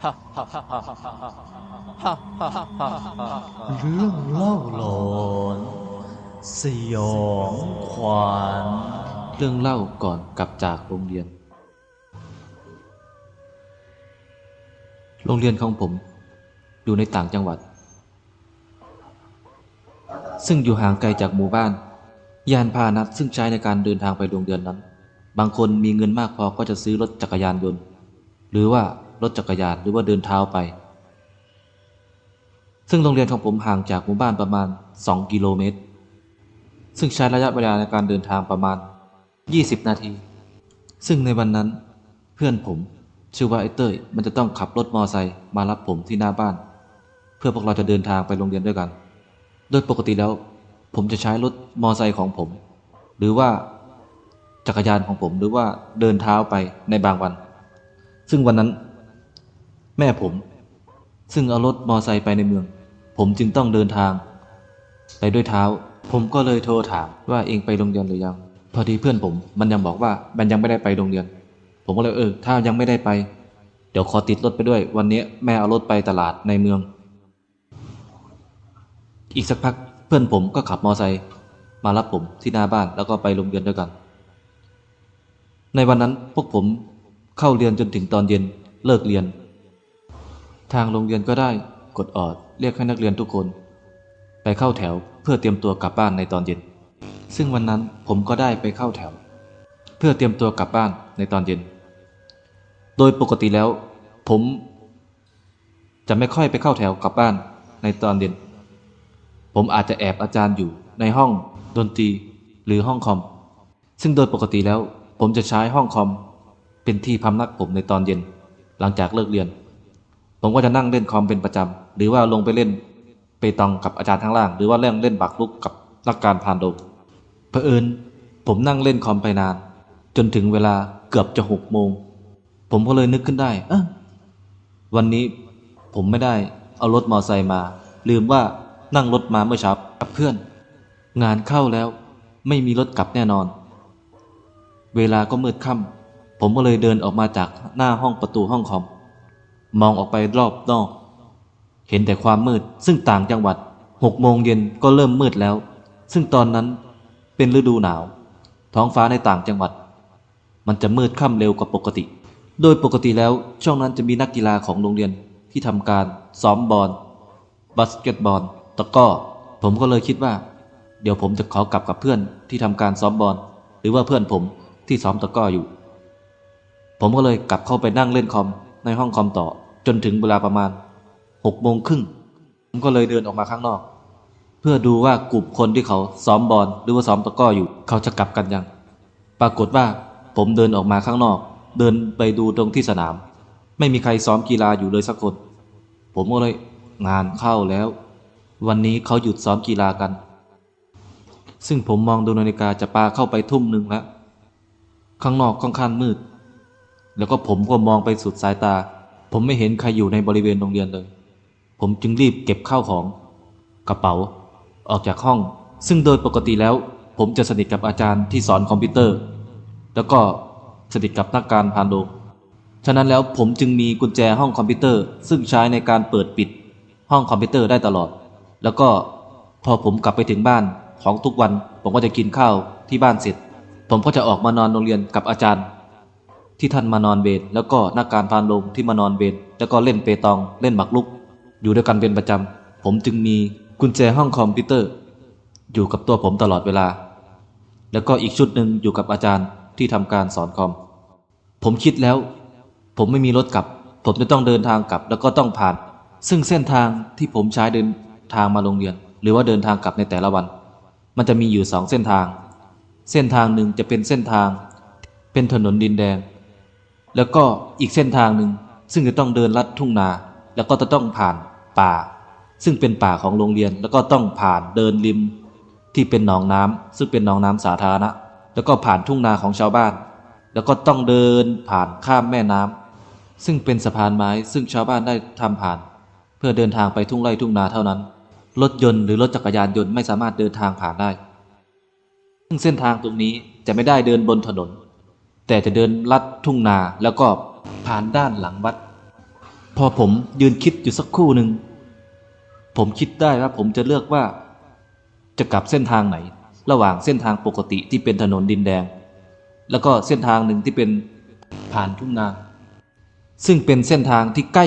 เรื่องเล่าหลอนสยองขวัญเรื่องเล่าก่อนกลับจากโรงเรียน โรงเรียนของผม อยู่ในต่างจังหวัด ซึ่งอยู่ห่างไกลจากหมู่บ้าน ยานพาหนะซึ่งใช้ในการเดินทางไปโรงเรียนนั้น บางคนมีเงินมากพอก็จะซื้อรถจักรยานยนต์ หรือว่า รถจักรยานหรือว่าเดินเท้าไป ซึ่งโรงเรียนของผมห่างจากหมู่บ้านประมาณ 2 กิโลเมตร ซึ่งใช้ระยะเวลาในการเดินทางประมาณ 20 นาที ซึ่งในวันนั้นเพื่อนผมชื่อว่าไอ้เต้ยมันจะต้องขับรถมอไซค์มารับผมที่หน้าบ้าน เพื่อพวกเราจะเดินทางไปโรงเรียนด้วยกัน โดยปกติแล้ว ผมจะใช้รถมอไซค์ของผม หรือว่าจักรยานของผมหรือว่าเดินเท้าไปในบางวัน ซึ่งวันนั้น แม่ผม ซึ่งเอารถมอไซค์ไปในเมือง ผมจึงต้องเดินทาง ไปด้วยเท้า ผมก็เลยโทรถามว่าเองไปโรงเรียนหรือยัง พอดีเพื่อนผม มันยังบอกว่ามันยังไม่ได้ไปโรงเรียน ผมก็เลยเออ ถ้ายังไม่ได้ไป เดี๋ยวขอติดรถไปด้วย วันนี้แม่เอารถไปตลาดในเมือง อีกสักพักเพื่อนผมก็ขับมอไซค์มารับผมที่หน้าบ้านแล้วก็ไปโรงเรียนด้วยกัน ในวันนั้นพวกผมเข้าเรียนจนถึงตอนเย็นเลิกเรียน ทางโรงเรียนก็ได้กดออดเรียกให้นักเรียนทุกคน ไปเข้าแถวเพื่อเตรียมตัวกลับบ้านในตอนเย็น ซึ่งวันนั้นผมก็ได้ไปเข้าแถว เพื่อเตรียมตัวกลับบ้านในตอนเย็น โดยปกติแล้ว ผม จะไม่ค่อยไปเข้าแถวกลับบ้านในตอนเย็น ผมอาจจะแอบอาจารย์อยู่ในห้องดนตรีหรือห้องคอม ซึ่งโดยปกติแล้ว ผมจะใช้ห้องคอม เป็นที่พำนักผมในตอนเย็น หลังจากเลิกเรียน ผมก็จะนั่งเล่นคอมเป็นประจำ หรือว่าลงไปเล่นเปตองกับอาจารย์ข้างล่าง หรือว่าเล่นเล่นบักลุกกับนักการพานโดมเผอิญผมนั่งเล่นคอมไปนาน จนถึงเวลาเกือบจะหกโมง ผมก็เลยนึกขึ้นได้เอะวันนี้ผมไม่ได้เอารถมอไซค์มา ลืมว่านั่งรถมาเมื่อเช้ากับเพื่อน งานเข้าแล้วไม่มีรถกลับแน่นอน เวลาก็มืดค่ำผมก็เลยเดินออกมาจากหน้าห้องประตูห้องคอม มองออกไปรอบนอก เห็นแต่ความมืด ซึ่งต่างจังหวัดหกโมงเย็นก็เริ่มมืดแล้ว ซึ่งตอนนั้นเป็นฤดูหนาว ท้องฟ้าในต่างจังหวัด มันจะมืดค่ำเร็วกว่าปกติ โดยปกติแล้วช่วงนั้นจะมีนักกีฬาของโรงเรียนที่ทำการซ้อมบอลบาสเกตบอลตะก้อผมก็เลยคิดว่า เดี๋ยวผมจะขอกลับกับเพื่อนที่ทำการซ้อมบอลหรือว่าเพื่อนผมที่ซ้อมตะก้ออยู่ ผมก็เลยกลับเข้าไปนั่งเล่นคอมในห้องคอมต่อ จนถึงเวลาประมาณหกโมงครึ่งผมก็เลยเดินออกมาข้างนอก เพื่อดูว่ากลุ่มคนที่เขาซ้อมบอลหรือว่าซ้อมตะก้ออยู่ เขาจะกลับกันยัง ปรากฏว่าผมเดินออกมาข้างนอก เดินไปดูตรงที่สนาม ไม่มีใครซ้อมกีฬาอยู่เลยสักคน ผมก็เลยงานเข้าแล้ว วันนี้เขาหยุดซ้อมกีฬากัน ซึ่งผมมองดูนาฬิกาจะปาเข้าไปทุ่มหนึ่งแล้วข้างนอกค่อนข้างมืด แล้วก็ผมก็มองไปสุดสายตา ผมไม่เห็นใครอยู่ในบริเวณโรงเรียนเลย ผมจึงรีบเก็บข้าวของ กระเป๋า ออกจากห้อง ซึ่งโดยปกติแล้ว ผมจะสนิทกับอาจารย์ที่สอนคอมพิวเตอร์ แล้วก็สนิทกับนักการพานโดฉะนั้นแล้วผมจึงมีกุญแจห้องคอมพิวเตอร์ ซึ่งใช้ในการเปิดปิด ห้องคอมพิวเตอร์ได้ตลอด แล้วก็พอผมกลับไปถึงบ้านของทุกวัน ผมก็จะกินข้าวที่บ้านเสร็จ ผมก็จะออกมานอนโรงเรียนกับอาจารย์ ที่ท่านมานอนเวรแล้วก็นักการพานโรงที่มานอนเวรแล้วก็เล่นเปตองเล่นหมากรุก อยู่ด้วยกันเป็นประจำ ผมจึงมีกุญแจห้องคอมพิวเตอร์ อยู่กับตัวผมตลอดเวลา แล้วก็อีกชุดหนึ่งอยู่กับอาจารย์ที่ทำการสอนคอม ผมคิดแล้ว ผมไม่มีรถกลับ ผมจะต้องเดินทางกลับ แล้วก็ต้องผ่าน ซึ่งเส้นทางที่ผมใช้เดินทางมาโรงเรียน หรือว่าเดินทางกลับในแต่ละวัน มันจะมีอยู่สองเส้นทาง เส้นทางหนึ่งจะเป็นเส้นทาง เป็นถนนดินแดง แล้วก็อีกเส้นทางหนึ่งซึ่งจะต้องเดินลัดทุ่งนา แล้วก็จะต้องผ่านป่า ซึ่งเป็นป่าของโรงเรียนแล้วก็ต้องผ่านเดินริม ที่เป็นหนองน้ำซึ่งเป็นหนองน้ำสาธารณะ แล้วก็ผ่านทุ่งนาของชาวบ้าน แล้วก็ต้องเดินผ่านข้ามแม่น้ำซึ่งเป็นสะพานไม้ซึ่งชาวบ้านได้ทำผ่าน เพื่อเดินทางไปทุ่งไร่ทุ่งนาเท่านั้น รถยนต์หรือรถจักรยานยนต์ไม่สามารถเดินทางผ่านได้ ซึ่งเส้นทางตรงนี้จะไม่ได้เดินบนถนน แต่จะเดินลัดทุ่งนาแล้วก็ผ่านด้านหลังวัด พอผมยืนคิดอยู่สักครู่หนึ่ง ผมคิดได้ว่าผมจะเลือกว่า จะกลับเส้นทางไหน ระหว่างเส้นทางปกติที่เป็นถนนดินแดง แล้วก็เส้นทางหนึ่งที่เป็นผ่านทุ่งนา ซึ่งเป็นเส้นทางที่ใกล้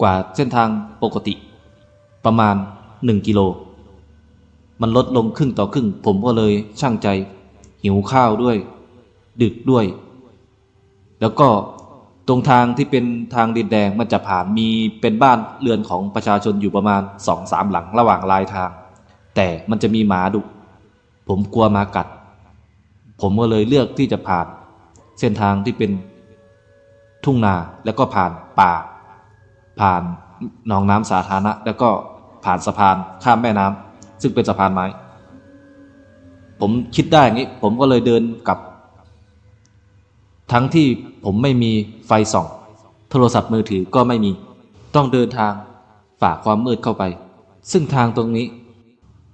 กว่าเส้นทางปกติ ประมาณ 1 กิโล มันลดลงครึ่งต่อครึ่ง ผมก็เลยช่างใจ หิวข้าวด้วย ดึกด้วย แล้วก็ตรงทางที่เป็นทางดินแดงมันจะผ่านมีเป็นบ้านเรือนของประชาชนอยู่ประมาณสองสามหลังระหว่างลายทาง แต่มันจะมีหมาดุ ผมกลัวหมากัด ผมก็เลยเลือกที่จะผ่านเส้นทางที่เป็นทุ่งนาแล้วก็ผ่านป่า ผ่านหนองน้ำสาธารณะ แล้วก็ผ่านสะพานข้ามแม่น้ำซึ่งเป็นสะพานไม้ ผมคิดได้อย่างนี้ ผมก็เลยเดินกลับ ทั้งที่ผมไม่มีไฟส่อง โทรศัพท์มือถือก็ไม่มี ต้องเดินทางฝ่าความมืดเข้าไป ซึ่งทางตรงนี้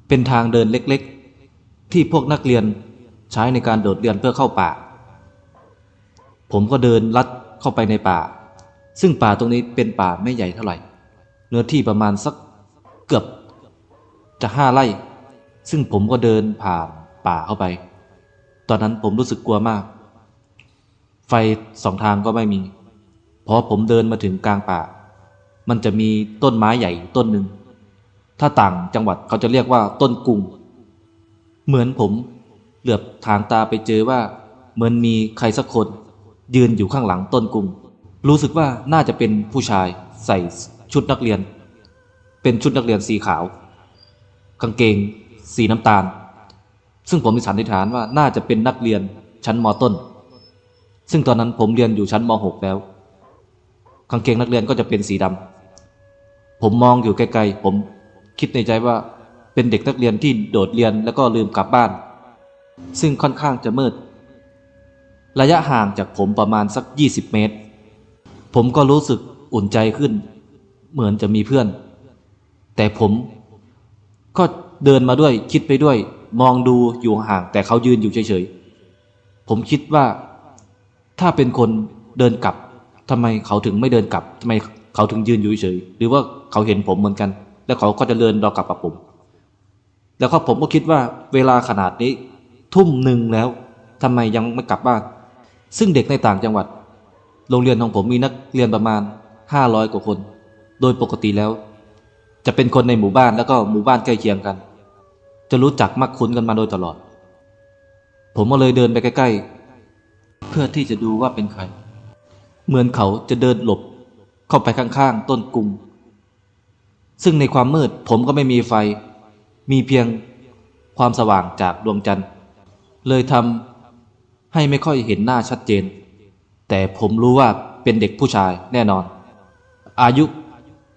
เป็นทางเดินเล็กๆ ที่พวกนักเรียนใช้ในการโดดเรียนเพื่อเข้าป่า ผมก็เดินลัดเข้าไปในป่า ซึ่งป่าตรงนี้เป็นป่าไม่ใหญ่เท่าไหร่ เนื้อที่ประมาณสักเกือบ จะห้าไร่ ซึ่งผมก็เดินผ่านป่าเข้าไป ตอนนั้นผมรู้สึกกลัวมาก ไฟสองทางก็ไม่มี พอผมเดินมาถึงกลางป่า มันจะมีต้นไม้ใหญ่ต้นหนึ่ง ถ้าต่างจังหวัดเขาจะเรียกว่าต้นกุง เหมือนผมเหลือบทางตาไปเจอว่า เหมือนมีใครสักคน ยืนอยู่ข้างหลังต้นกุง รู้สึกว่าน่าจะเป็นผู้ชายใส่ชุดนักเรียน เป็นชุดนักเรียนสีขาว กางเกง สีน้ำตาล ซึ่งผมมีสันนิษฐานว่าน่าจะเป็นนักเรียนชั้นมต้น ซึ่งตอนนั้นผมเรียนอยู่ชั้นม .6 แล้วกางเกงนักเรียนก็จะเป็นสีดำผมมองอยู่ไกลๆผมคิดในใจว่าเป็นเด็กนักเรียนที่โดดเรียนแล้วก็ลืมกลับบ้าน ซึ่งค่อนข้างจะมืด ระยะห่างจากผมประมาณสัก 20 เมตร ผมก็รู้สึกอุ่นใจขึ้น เหมือนจะมีเพื่อน แต่ผมก็เดินมาด้วยคิดไปด้วย มองดูอยู่ห่างแต่เขายืนอยู่เฉยๆ ผมคิดว่า ถ้าเป็นคนเดินกลับทำไมเขาถึงไม่เดินกลับทำไมเขาถึงยืนอยู่เฉยหรือว่าเขาเห็นผมเหมือนกัน แล้วเขาก็จะเดินรอกลับกับผม แล้วก็ผมก็คิดว่าเวลาขนาดนี้ ทุ่มหนึ่งแล้วทำไมยังไม่กลับบ้านซึ่งเด็กในต่างจังหวัด โรงเรียนของผมมีนักเรียนประมาณ 500 กว่าคน โดยปกติแล้ว จะเป็นคนในหมู่บ้านแล้วก็หมู่บ้านใกล้เคียงกัน จะรู้จักมักคุ้นกันมาโดยตลอด ผมก็เลยเดินไปใกล้ๆ เพื่อที่จะดูว่าเป็นใคร เหมือนเขาจะเดินหลบเข้าไปข้างๆ ต้นกุงซึ่งในความมืดผมก็ไม่มีไฟ มีเพียงความสว่างจากดวงจันทร์ เลยทำให้ไม่ค่อยเห็นหน้าชัดเจน แต่ผมรู้ว่าเป็นเด็กผู้ชายแน่นอน อายุ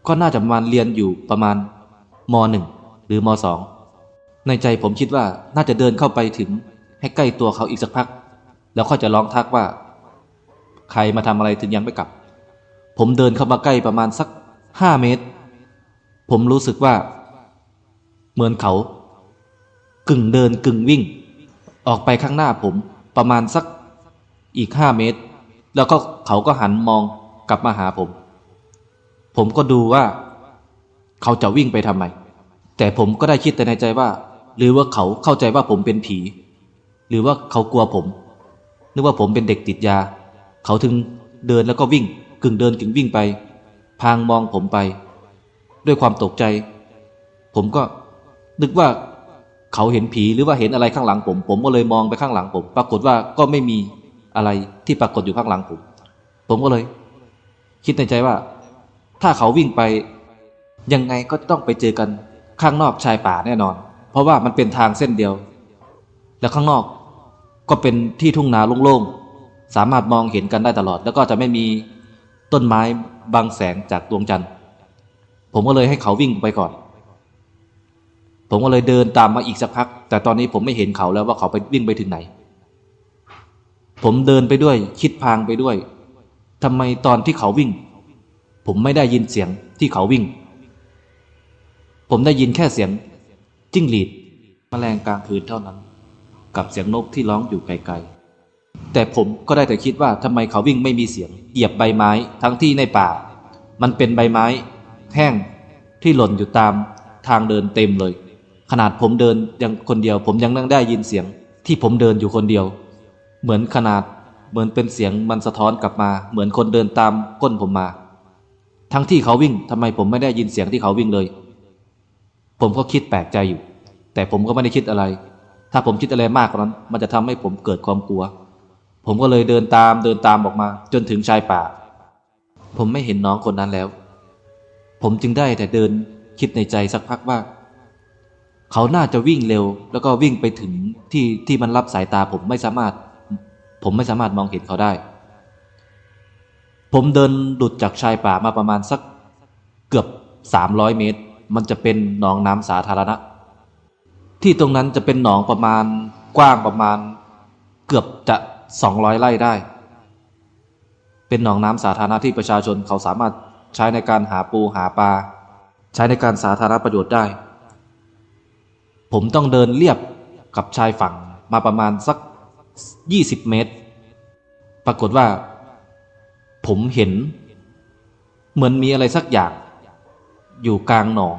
ก็น่าจะประมาณเรียนอยู่ประมาณมหนึ่งหรือมสองในใจผมคิดว่าน่าจะเดินเข้าไปถึงให้ใกล้ตัวเขาอีกสักพัก แล้วค่อยจะร้องทักว่า ใครมาทำอะไรถึงยังไม่กลับ ผมเดินเข้ามาใกล้ประมาณสักห้าเมตร ผมรู้สึกว่า เหมือนเขา กึ่งเดินกึ่งวิ่ง ออกไปข้างหน้าผมประมาณสักอีกห้าเมตร แล้วก็เขาก็หันมองกลับมาหาผม ผมก็ดูว่า เขาจะวิ่งไปทำไม แต่ผมก็ได้คิดแต่ในใจว่า หรือว่าเขาเข้าใจว่าผมเป็นผี หรือว่าเขากลัวผม นึกว่าผมเป็นเด็กติดยา เขาถึงเดินแล้วก็วิ่ง กึ่งเดินกึ่งวิ่งไป พางมองผมไป ด้วยความตกใจ ผมก็นึกว่าเขาเห็นผีหรือว่าเห็นอะไรข้างหลังผม ผมก็เลยมองไปข้างหลังผม ปรากฏว่าก็ไม่มีอะไรที่ปรากฏอยู่ข้างหลังผม ผมก็เลย คิดในใจว่า ถ้าเขาวิ่งไป ยังไงก็ต้องไปเจอกันข้างนอกชายป่าแน่นอน เพราะว่ามันเป็นทางเส้นเดียว แล้วข้างนอก ก็เป็นที่ทุ่งนาโล่งๆ สามารถมองเห็นกันได้ตลอด แล้วก็จะไม่มีต้นไม้บังแสงจากดวงจันทร์ ผมก็เลยให้เขาวิ่งไปก่อน ผมก็เลยเดินตามมาอีกสักพัก แต่ตอนนี้ผมไม่เห็นเขาแล้วว่าเขาไปวิ่งไปถึงไหน ผมเดินไปด้วย คิดพางไปด้วยทำไมตอนที่เขาวิ่ง ผมไม่ได้ยินเสียงที่เขาวิ่ง ผมได้ยินแค่เสียงจิ้งหรีดแมลงกลางคืนเท่านั้น กับเสียงนกที่ร้องอยู่ไกลๆ แต่ผมก็ได้แต่คิดว่าทำไมเขาวิ่งไม่มีเสียง เหยียบใบไม้ทั้งที่ในป่า มันเป็นใบไม้ แห้งที่หล่นอยู่ตามทางเดินเต็มเลย ขนาดผมเดินยังคนเดียว ผมยังนั่งได้ยินเสียง ที่ผมเดินอยู่คนเดียว เหมือนขนาดเหมือนเป็นเสียงมันสะท้อนกลับมา เหมือนคนเดินตามก้นผมมา ทั้งที่เขาวิ่งทำไมผมไม่ได้ยินเสียงที่เขาวิ่งเลย ผมก็คิดแปลกใจอยู่ แต่ผมก็ไม่ได้คิดอะไร ถ้าผมคิดอะไรมากกว่านั้น มันจะทำให้ผมเกิดความกลัว ผมก็เลยเดินตามเดินตามออกมา จนถึงชายป่า ผมไม่เห็นน้องคนนั้นแล้ว ผมจึงได้แต่เดินคิดในใจสักพักว่า เขาน่าจะวิ่งเร็ว แล้วก็วิ่งไปถึงที่ที่มันรับสายตาผมไม่สามารถ ผมไม่สามารถมองเห็นเขาได้ ผมเดินหลุดจากชายป่ามาประมาณสักเกือบสามร้อยเมตร มันจะเป็นหนองน้ำสาธารณะ ที่ตรงนั้นจะเป็นหนองประมาณกว้างประมาณ เกือบจะสองร้อยไร่ได้ เป็นหนองน้ำสาธารณะที่ประชาชนเขาสามารถใช้ในการหาปูหาปลาใช้ในการสาธารณประโยชน์ได้ ผมต้องเดินเลียบกับชายฝั่งมาประมาณสักยี่สิบเมตร ปรากฏว่า ผมเห็น เหมือนมีอะไรสักอย่าง อยู่กลางหนอง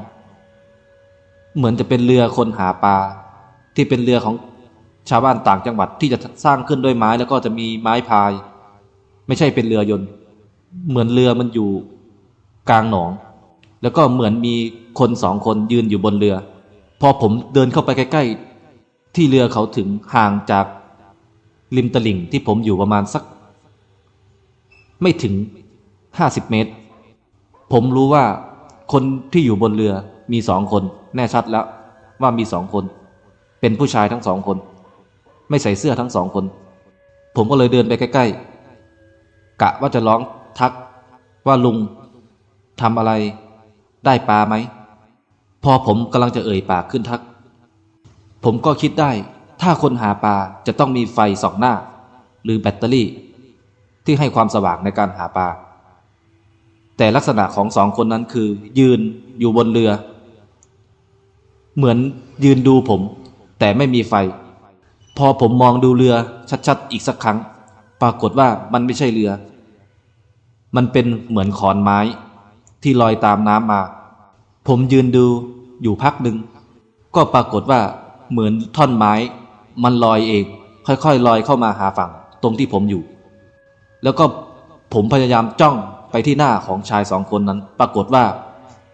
เหมือนจะเป็นเรือคนหาปลาที่เป็นเรือของชาวบ้านต่างจังหวัดที่จะสร้างขึ้นด้วยไม้แล้วก็จะมีไม้พาย ไม่ใช่เป็นเรือยนต์ เหมือนเรือมันอยู่กลางหนอง แล้วก็เหมือนมีคนสองคนยืนอยู่บนเรือ พอผมเดินเข้าไปใกล้ๆ ที่เรือเขาถึงห่างจากริมตลิ่งที่ผมอยู่ประมาณสัก ไม่ถึงห้าสิบเมตร ผมรู้ว่า คนที่อยู่บนเรือมีสองคน แน่ชัดแล้วว่ามีสองคน เป็นผู้ชายทั้งสองคน ไม่ใส่เสื้อทั้งสองคน ผมก็เลยเดินไปใกล้ ๆ กะว่าจะร้องทักว่าลุงทำอะไรได้ปลาไหม พอผมกำลังจะเอ่ยปากขึ้นทัก ผมก็คิดได้ ถ้าคนหาปลาจะต้องมีไฟสองหน้า หรือแบตเตอรี่ ที่ให้ความสว่างในการหาปลา แต่ลักษณะของสองคนนั้นคือ ยืนอยู่บนเรือ เหมือนยืนดูผม แต่ไม่มีไฟ พอผมมองดูเรือชัดๆ อีกสักครั้ง ปรากฏว่ามันไม่ใช่เรือ มันเป็นเหมือนขอนไม้ ที่ลอยตามน้ำมา ผมยืนดูอยู่พักหนึ่งก็ปรากฏว่าเหมือนท่อนไม้ มันลอยเอง ค่อยๆลอยเข้ามาหาฝั่ง ตรงที่ผมอยู่ แล้วก็ผมพยายามจ้อง ไปที่หน้าของชายสองคนนั้น ปรากฏว่า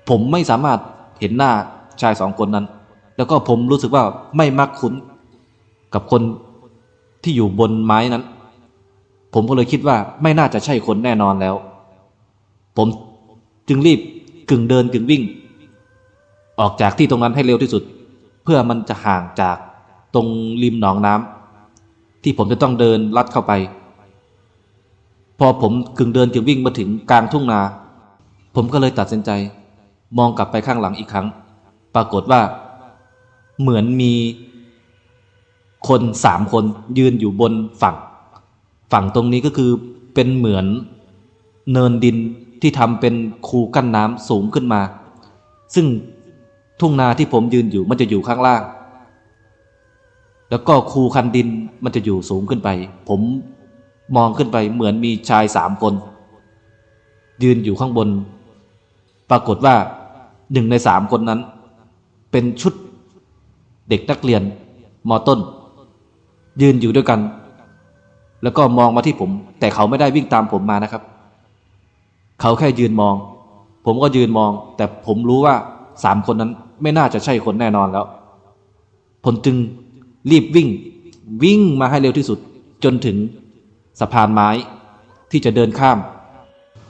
ผมไม่สามารถเห็นหน้าชายสองคนนั้น แล้วก็ผมรู้สึกว่าไม่มักคุ้น กับคนที่อยู่บนไม้นั้น ผมก็เลยคิดว่าไม่น่าจะใช่คนแน่นอนแล้ว ผมจึงรีบกึ่งเดินกึ่งวิ่ง ออกจากที่ตรงนั้นให้เร็วที่สุด เพื่อมันจะห่างจากตรงริมหนองน้ำที่ผมจะต้องเดินลัดเข้าไป พอผมกึ่งเดินกึ่งวิ่งมาถึงกลางทุ่งนา ผมก็เลยตัดสินใจ มองกลับไปข้างหลังอีกครั้ง ปรากฏว่า เหมือนมีคนสามคนยืนอยู่บนฝั่ง ฝั่งตรงนี้ก็คือเป็นเหมือนเนินดินที่ทำเป็นคูกั้นน้ำสูงขึ้นมา ซึ่งทุ่งนาที่ผมยืนอยู่มันจะอยู่ข้างล่าง แล้วก็คูคันดินมันจะอยู่สูงขึ้นไป ผม มองขึ้นไปเหมือนมีชายสามคน ยืนอยู่ข้างบน ปรากฏว่าหนึ่งในสามคนนั้น เป็นชุดเด็กนักเรียนมอต้น ยืนอยู่ด้วยกัน แล้วก็มองมาที่ผม แต่เขาไม่ได้วิ่งตามผมมานะครับ เขาแค่ยืนมอง ผมก็ยืนมอง แต่ผมรู้ว่าสามคนนั้นไม่น่าจะใช่คนแน่นอนแล้วผมจึงรีบวิ่ง วิ่งมาให้เร็วที่สุดจนถึง สะพานไม้ที่จะเดินข้าม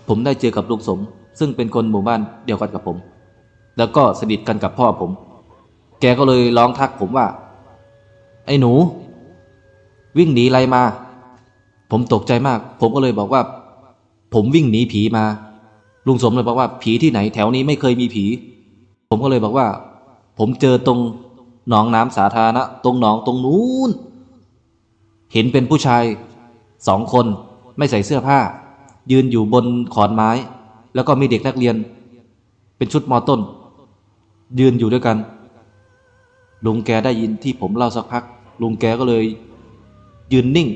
ผมได้เจอกับลุงสม ซึ่งเป็นคนหมู่บ้านเดียวกันกับผม แล้วก็สนิทกันกับพ่อผม แกก็เลยร้องทักผมว่า ไอ้หนู วิ่งหนีอะไรมา ผมตกใจมาก ผมก็เลยบอกว่า ผมวิ่งหนีผีมา ลุงสมเลยบอกว่าผีที่ไหนแถวนี้ไม่เคยมีผี ผมก็เลยบอกว่า ผมเจอตรงหนองน้ำสาธารณะตรงหนองตรงนู้นเห็นเป็นผู้ชาย สองคนไม่ใส่เสื้อผ้า ยืนอยู่บนขอนไม้ แล้วก็มีเด็กนักเรียน เป็นชุดมอต้น ยืนอยู่ด้วยกัน ลุงแกได้ยินที่ผมเล่าสักพัก ลุงแกก็เลย ยืนนิ่ง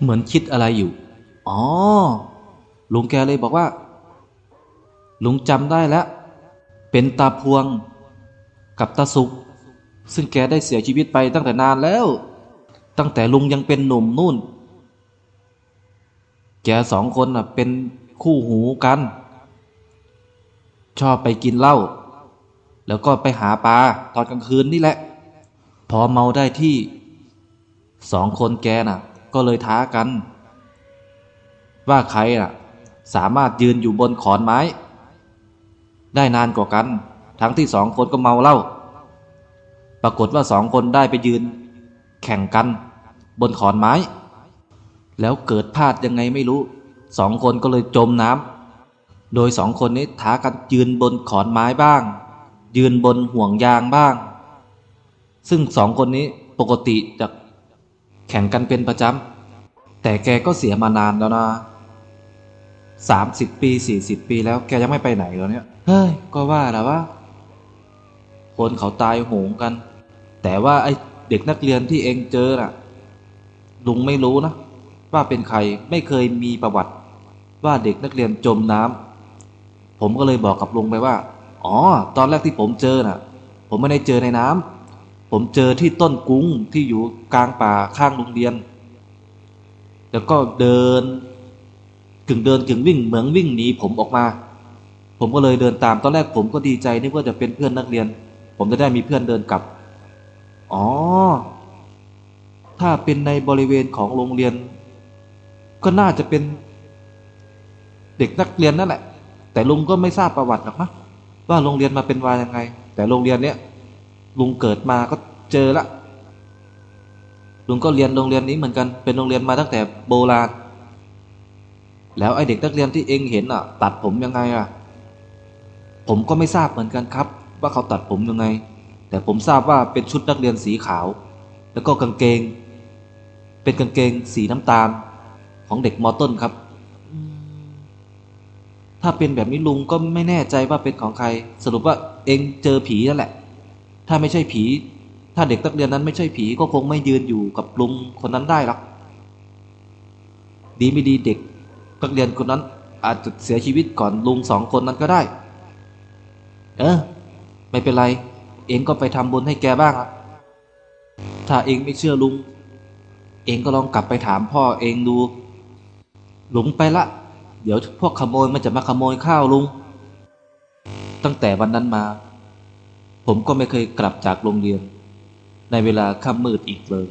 เหมือนคิดอะไรอยู่ อ๋อ ลุงแกเลยบอกว่า ลุงจำได้แล้ว เป็นตาพวงกับตาสุกซึ่งแกได้เสียชีวิตไปตั้งแต่นานแล้ว ตั้งแต่ลุงยังเป็นหนุ่มนู่น แกสองคนน่ะเป็นคู่หูกัน ชอบไปกินเหล้าแล้วก็ไปหาปลาตอนกลางคืนนี่แหละ พอเมาได้ที่สองคนแกน่ะ ก็เลยท้ากัน ว่าใครน่ะ สามารถยืนอยู่บนขอนไม้ ได้นานกว่ากัน ทั้งที่สองคนก็เมาเหล้าปรากฏว่าสองคนได้ไปยืน แข่งกันบนขอนไม้ แล้วเกิดพลาดยังไงไม่รู้สองคนก็เลยจมน้ำโดยสองคนนี้ท้ากันยืนบนขอนไม้บ้าง ยืนบนห่วงยางบ้าง ซึ่งสองคนนี้ปกติจะแข่งกันเป็นประจำแต่แกก็เสียมานานแล้วนะสามสิบปีสี่สิบปีแล้วแกยังไม่ไปไหนแล้วเนี่ย เฮ้ย ก็ว่าแล้วว่า คนเขาตายโหงกัน แต่ว่าไอ เด็กนักเรียนที่เองเจอน่ะลุงไม่รู้นะ ว่าเป็นใครไม่เคยมีประวัติ ว่าเด็กนักเรียนจมน้ำผมก็เลยบอกกับลุงไปว่า อ๋อ ตอนแรกที่ผมเจอน่ะ ผมไม่ได้เจอในน้ำผมเจอที่ต้นกุ้งที่อยู่กลางป่าข้างโรงเรียน แล้วก็เดินกึ่งเดินกึ่งวิ่งเหมือนวิ่งหนีผมออกมา ผมก็เลยเดินตามตอนแรกผมก็ดีใจนึกว่าจะเป็นเพื่อนนักเรียน ผมจะได้มีเพื่อนเดินกลับ อ๋อ ถ้าเป็นในบริเวณของโรงเรียน ก็น่าจะเป็นเด็กนักเรียนนั่นแหละ แต่ลุงก็ไม่ทราบประวัติหรอกนะว่าโรงเรียนมาเป็นวายังไง แต่โรงเรียนเนี้ยลุงเกิดมาก็เจอละลุงก็เรียนโรงเรียนนี้เหมือนกันเป็นโรงเรียนมาตั้งแต่โบราณ แล้วไอเด็กนักเรียนที่เองเห็นอะ ตัดผมยังไงอะ ผมก็ไม่ทราบเหมือนกันครับ ว่าเขาตัดผมยังไง แต่ผมทราบว่าเป็นชุดนักเรียนสีขาว แล้วก็กางเกง เป็นกางเกงสีน้ำตาลของเด็กมอต้นครับ ถ้าเป็นแบบนี้ลุงก็ไม่แน่ใจว่าเป็นของใคร สรุปว่าเองเจอผีนั่นแหละ ถ้าไม่ใช่ผี ถ้าเด็กนักเรียนนั้นไม่ใช่ผีก็คงไม่ยืนอยู่กับลุงคนนั้นได้หรอกดีไม่ดีเด็กนักเรียนคนนั้นอาจจะเสียชีวิตก่อนลุงสองคนนั้นก็ได้ เออ ไม่เป็นไร เองก็ไปทำบุญให้แกบ้างอะถ้าเองไม่เชื่อลุง เองก็ลองกลับไปถามพ่อเองดูลุงไปละ เดี๋ยวพวกขโมยมันจะมาขโมยข้าวลุง ตั้งแต่วันนั้นมา ผมก็ไม่เคยกลับจากโรงเรียน ในเวลาค่ำมืดอีกเลย